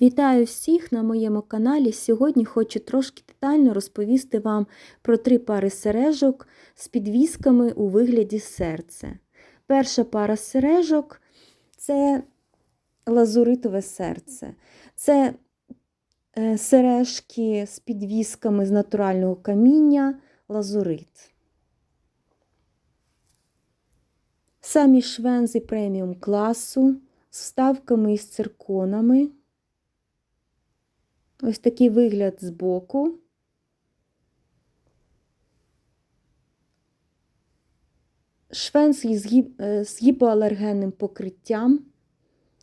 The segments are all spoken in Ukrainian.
Вітаю всіх на моєму каналі. Сьогодні хочу трошки детально розповісти вам про три пари сережок з підвісками у вигляді серця. Перша пара сережок це лазуритове серце. Це е, сережки з підвісками з натурального каміння лазурит. Самі швензи преміум класу з вставками із цирконами. Ось такий вигляд збоку. Гіп... е, з гіпоалергенним покриттям,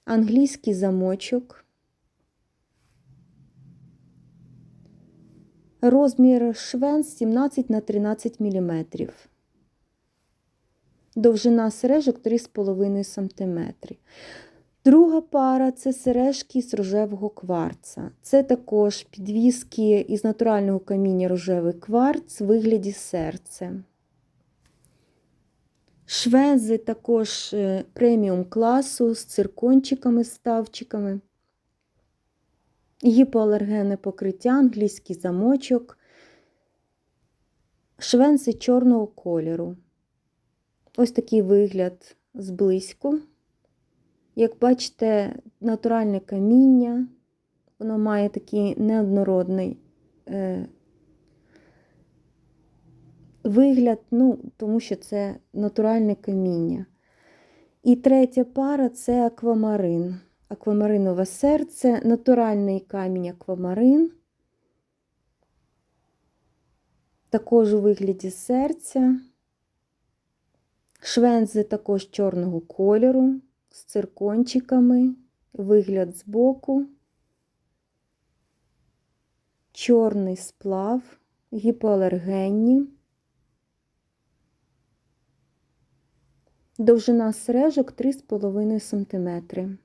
англійський замочок. Розмір швенс 17 на 13 мм. Довжина сережок 3,5 см. Друга пара це сережки з рожевого кварца. Це також підвіски із натурального каміння рожевий кварц в вигляді серця. Швези також е, преміум класу з циркончиками, ставчиками. Гіпоалергенне покриття, англійський замочок, швенси чорного кольору. Ось такий вигляд зблизьку. Як бачите, натуральне каміння, воно має такий неоднородний е, вигляд, ну, тому що це натуральне каміння. І третя пара це аквамарин. Аквамаринове серце, натуральний камінь аквамарин. Також у вигляді серця. Швензи також чорного кольору з циркончиками, вигляд збоку, чорний сплав, гіпоалергенні, довжина сережок 3,5 см.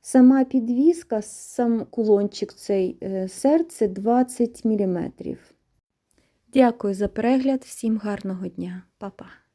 Сама підвіска, сам кулончик цей е, серце 20 мм. Дякую за перегляд, всім гарного дня, Па-па!